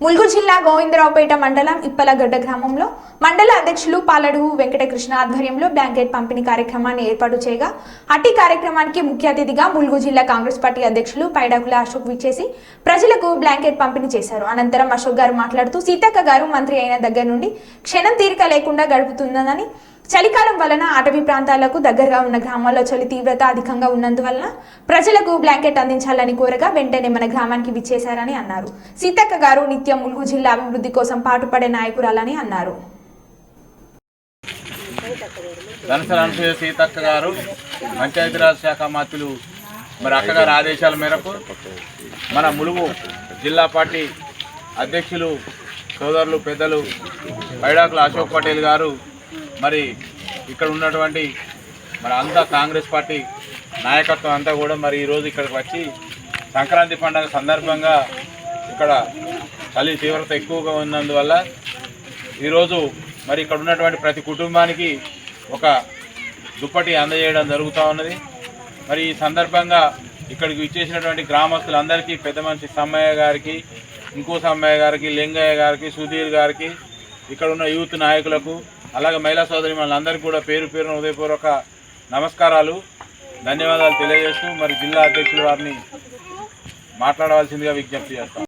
ములుగు జిల్లా గోవిందరావుపేట మండలం ఇప్పలగడ్డ గ్రామంలో మండల అధ్యక్షులు పాలడుగు వెంకటకృష్ణ ఆధ్వర్యంలో బ్లాంకెట్ పంపిణీ కార్యక్రమాన్ని ఏర్పాటు చేయగా అట్టి కార్యక్రమానికి ముఖ్య అతిథిగా ములుగు జిల్లా కాంగ్రెస్ పార్టీ అధ్యక్షులు పైడాకుల అశోక్ విచ్చేసి ప్రజలకు బ్లాంకెట్ పంపిణీ చేశారు. అనంతరం అశోక్ గారు మాట్లాడుతూ సీతక్క గారు మంత్రి అయిన దగ్గర నుండి క్షణం తీరిక లేకుండా గడుపుతుందని చలికాలం వలన అటవీ ప్రాంతాలకు దగ్గరగా ఉన్న గ్రామాల్లో చలి తీవ్రత అధికంగా ఉన్నందువలన ప్రజలకు బ్లాంకెట్ అందించాలని కోరగా వెంటనే మన గ్రామానికి విచ్చేశారని అన్నారు. సీతక్క గారు నిత్యం ములుగు జిల్లా అభివృద్ధి కోసం పాటుపడే నాయకురాలని అన్నారు. ధనసర సీతక్క గారు పంచాయతీరాజ్ శాఖ మంత్రులు మరి అక్కగారి ఆదేశాల మేరకు మన ములుగు జిల్లా పార్టీ అధ్యక్షులు సోదరులు పెద్దలు పైడాకుల అశోక్ పటేల్ గారు మరి ఇక్కడ ఉన్నటువంటి మరి అంతా కాంగ్రెస్ పార్టీ నాయకత్వం అంతా కూడా మరి ఈరోజు ఇక్కడికి వచ్చి సంక్రాంతి పండుగ సందర్భంగా ఇక్కడ చలి తీవ్రత ఎక్కువగా ఉన్నందువల్ల ఈరోజు మరి ఇక్కడ ఉన్నటువంటి ప్రతి కుటుంబానికి ఒక దుప్పటి అందజేయడం జరుగుతూ ఉన్నది. మరి ఈ సందర్భంగా ఇక్కడికి ఇచ్చేసినటువంటి గ్రామస్తులందరికీ పెద్ద మనిషి సమ్మయ్య గారికి ఇంకో సమ్మయ్య గారికి లింగయ్య గారికి సుధీర్ గారికి ఇక్కడ ఉన్న యూత్ నాయకులకు అలాగే మహిళా సోదరి మనందరికీ కూడా పేరు పేరున ఉదయపూర్వక నమస్కారాలు ధన్యవాదాలు తెలియజేస్తూ మరి జిల్లా అధ్యక్షుల వారిని మాట్లాడవలసిందిగా విజ్ఞప్తి చేస్తాం.